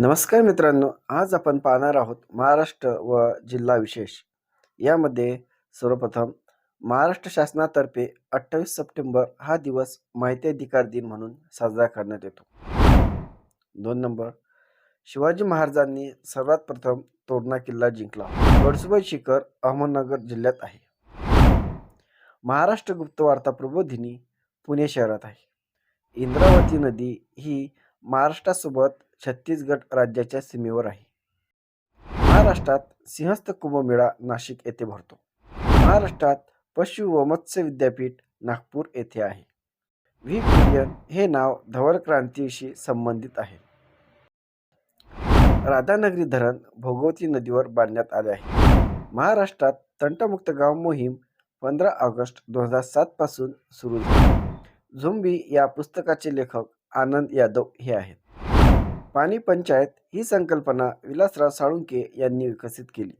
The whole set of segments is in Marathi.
नमस्कार मित्रांनो आज आपण पाहणार आहोत महाराष्ट्र व जिल्हा विशेष. यामध्ये सर्वप्रथम महाराष्ट्र शासनातर्फे अठ्ठावीस सप्टेंबर हा दिवस माहिती अधिकार दिन म्हणून साजरा करण्यात येतो. दोन नंबर शिवाजी महाराजांनी सर्वात प्रथम तोरणा किल्ला जिंकला. गडसुबाई शिखर अहमदनगर जिल्ह्यात आहे. महाराष्ट्र गुप्तवार्ता प्रबोधिनी पुणे शहरात आहे. इंद्रावती नदी ही महाराष्ट्रासोबत छत्तीसगड राज्याच्या सीमेवर आहे. महाराष्ट्रात सिंहस्थ कुंभमेळा नाशिक येथे भरतो. महाराष्ट्रात पशु व मत्स्य विद्यापीठ नागपूर येथे आहे. व्ही. कुरियन हे नाव धवल क्रांतीशी संबंधित आहे. राधानगरी धरण भोगवती नदीवर बांधण्यात आले आहे. महाराष्ट्रात तंटमुक्त गाव मोहीम पंधरा ऑगस्ट दोन हजार सात पासून सुरू झाली. झुंबी या पुस्तकाचे लेखक आनंद यादव हे आहेत. पाणी पंचायत ही संकल्पना विलासराव साळुंके यांनी विकसित केली.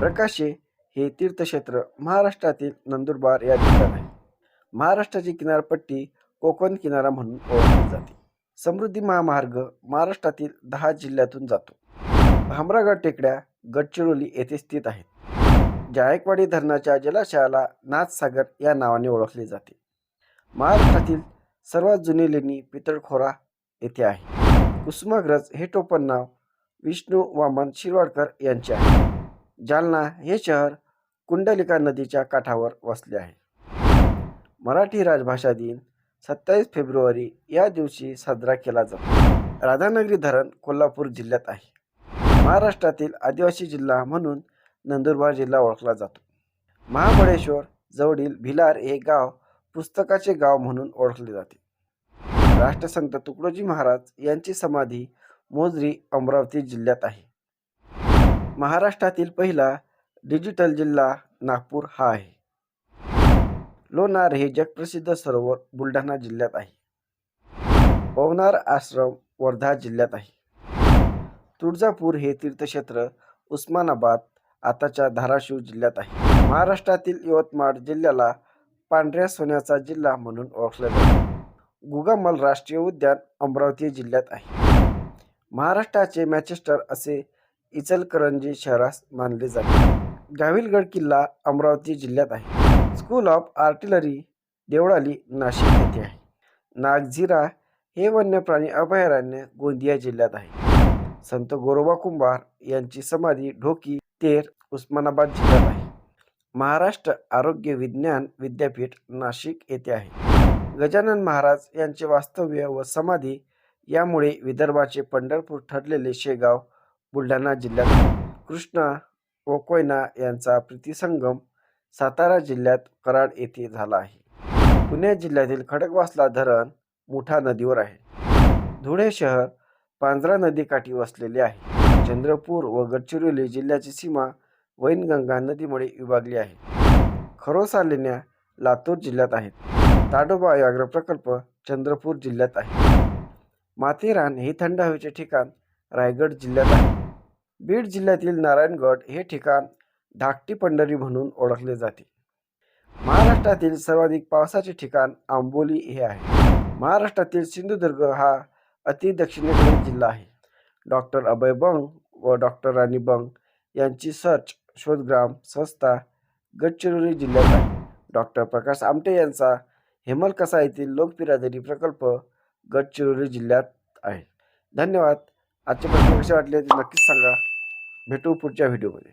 प्रकाशे हे तीर्थक्षेत्र महाराष्ट्रातील नंदुरबार या जिल्ह्यात आहे. महाराष्ट्राची किनारपट्टी कोकण किनारा म्हणून ओळखली जाते. समृद्धी महामार्ग महाराष्ट्रातील दहा जिल्ह्यातून जातो. भामरागड टेकड्या गडचिरोली येथे स्थित आहेत. जायकवाडी धरणाच्या जलाशयाला नाथसागर या नावाने ओळखले जाते. महाराष्ट्रातील सर्वात जुनी लेणी पितळखोरा येथे आहे. कुसुमाग्रज हे टोपण नाव विष्णू वामन शिरवाडकर यांचे आहे. जालना हे शहर कुंडलिका नदीच्या काठावर वसले आहे. मराठी राजभाषा दिन सत्तावीस फेब्रुवारी या दिवशी साजरा केला जातो. राधानगरी धरण कोल्हापूर जिल्ह्यात आहे. महाराष्ट्रातील आदिवासी जिल्हा म्हणून नंदुरबार जिल्हा ओळखला जातो. महाबळेश्वर जवळील भिलार हे गाव पुस्तकाचे गाव म्हणून ओळखले जाते. राष्ट्रसंत तुकडोजी महाराज यांची समाधी मोजरी अमरावती जिल्ह्यात आहे. महाराष्ट्रातील पहिला डिजिटल जिल्हा नागपूर हा आहे. लोणार हे जगप्रसिद्ध सरोवर बुलढाणा जिल्ह्यात आहे. पवनार आश्रम वर्धा जिल्ह्यात आहे. तुळजापूर हे तीर्थक्षेत्र उस्मानाबाद आताच्या धाराशिव जिल्ह्यात आहे. महाराष्ट्रातील यवतमाळ जिल्ह्याला पांढऱ्या सोन्याचा जिल्हा म्हणून ओळखले जाते. गुगामल राष्ट्रीय उद्यान अमरावती जिल्ह्यात आहे. महाराष्ट्राचे मॅचेस्टर असे इचलकरंजी शहरास मानले जाते. गाविलगड किल्ला अमरावती जिल्ह्यात आहे. School of artillery Deolali Nashik येथे आहे. नागझिरा हे वन्यप्राणी अभयारण्य गोंदिया जिल्ह्यात आहे. संत गोरोबा कुंभार यांची समाधी ढोकी तेर उस्मानाबाद जिल्ह्यात आहे. महाराष्ट्र आरोग्य विज्ञान विद्यापीठ नाशिक येथे आहे. गजानन महाराज यांचे वास्तव्य व समाधी यामुळे विदर्भाचे पंढरपूर ठरलेले शेगाव बुलढाणा जिल्ह्यात कृष्णा व कोयना यांचा प्रीतिसंगम सातारा जिल्ह्यात कराड येथे झाला आहे. पुणे जिल्ह्यातील खडकवासला धरण मुठा नदीवर आहे. धुळे शहर पांझरा नदीकाठी वसलेले आहे. चंद्रपूर व गडचिरोली जिल्ह्याची सीमा वैनगंगा नदीमुळे विभागली आहे. खरोसा लेण्या लातूर जिल्ह्यात आहेत. ताडोबा व्याघ्र प्रकल्प चंद्रपूर जिल्ह्यात आहे. माथेरान हे थंड हवेचे ठिकाण रायगड जिल्ह्यात आहे. बीड जिल्ह्यातील नारायणगड हे ठिकाण धाकटी पंढरी म्हणून ओळखले जाते. महाराष्ट्रातील सर्वाधिक पावसाचे ठिकाण आंबोली हे आहे. महाराष्ट्रातील सिंधुदुर्ग हा अतिदक्षिणेकडील जिल्हा आहे. डॉक्टर अभय बंग व डॉक्टर राणी बंग यांची सर्च शोधग्राम संस्था गडचिरोली जिल्ह्यात आहे. डॉक्टर प्रकाश आमटे यांचा हेमलकसा येथील लोकबिरादरी प्रकल्प गडचिरोली जिल्ह्यात आहे. धन्यवाद. आजचे प्रश्न कसे वाटले ते नक्कीच सांगा. भेटू पुढच्या व्हिडिओमध्ये.